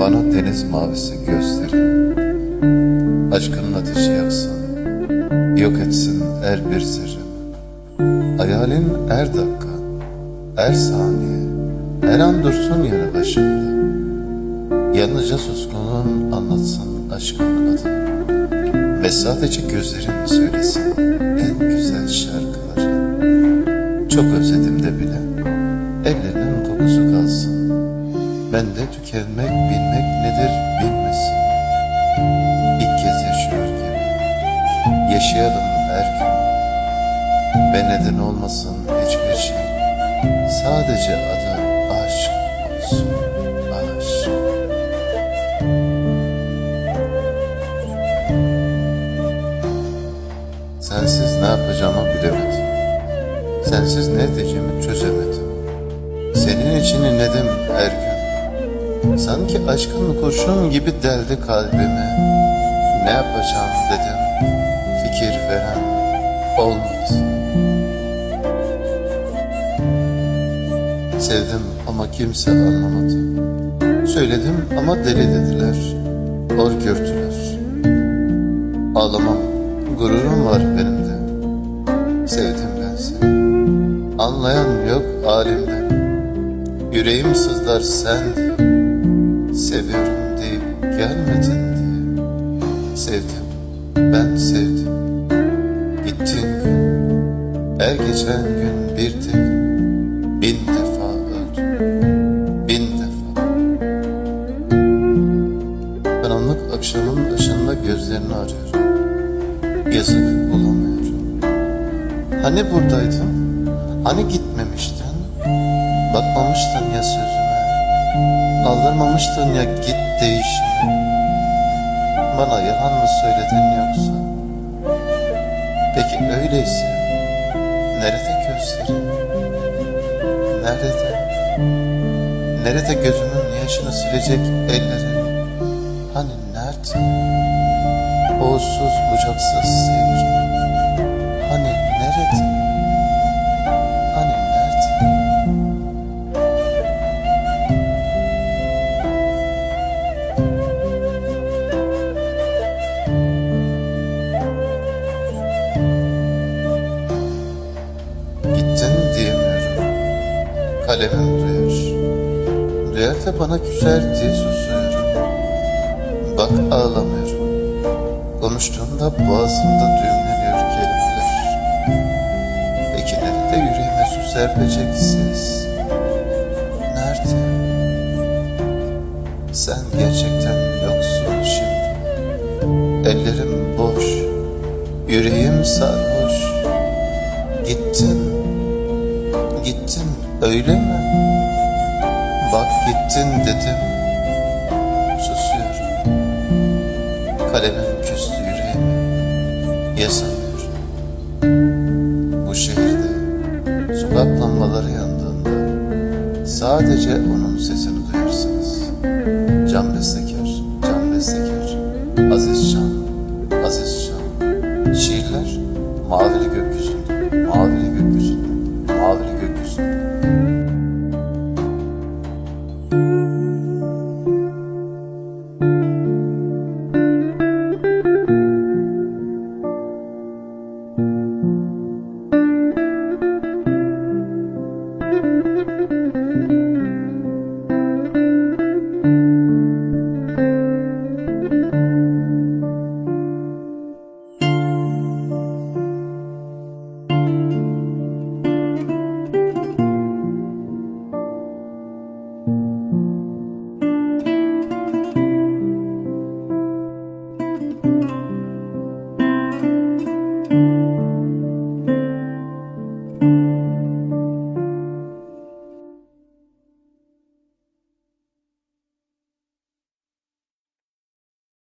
Bana deniz mavisi gösterin. Aşkının ateşi yaksın. Yok etsin er bir sırrım. Hayalin er dakika Er saniye. Her an dursun yanı başımda Yalnızca suskunluğun anlatsın aşkın adını. Ve sadece gözlerin söylesin en güzel şarkıları. Çok özledim de bile Ellerinin kokusu kalsın. Bende tükenmek bilmek nedir bilmesin. İlk kez yaşıyor gibi Yaşayalım her gün Ve neden olmasın hiçbir şey. Sadece adı aşk olsun Aşk. Sensiz ne yapacağımı bilemedim. Sensiz ne edeceğimi çözemedim Senin için inledim her gün. Sanki aşkın kurşun gibi deldi kalbimi Ne yapacağım dedim Fikir veren olmadı. Sevdim ama kimse anlamadı. Söyledim ama deli dediler Hor gördüler. Ağlamam, gururum var benim de Sevdim ben seni. Anlayan yok alimde Yüreğim sızlar sen Seviyorum deyip gelmedin diye. Sevdim, ben sevdim. Gittin gün Her geçen gün bir tek Bin defa öldüm Bin defa. Karanlık akşamın ışığında gözlerini arıyorum. Yazık bulamıyorum. Hani buradaydın? Hani gitmemiştin Bakmamıştın ya sözüme. Aldırmamıştın ya git değişime Bana yalan mı söyledin yoksa? Peki öyleyse Nerede gözlerin? Nerede? Nerede gözümün yaşını silecek ellerin? Hani nerede? Oğuzsuz bucaksız sevgi Hani nerede Kalemim duyar Duyar da bana küser diye susuyorum Bak ağlamıyorum. Konuştuğumda boğazımda düğümleniyor kelimeler. Peki nerede yüreğime su serpecek ses Nerede? Sen gerçekten yoksun şimdi? Ellerim boş Yüreğim sarhoş. Gittin Gittin öyle mi? Bak gittin dedim. Susuyorum. Kalemim küstü yüreğime. Yazamıyorum Bu şehirde Sokak lambaları yandığında Sadece onun sesini duyarsınız. Can Bestekar Can Bestekar. Aziz Can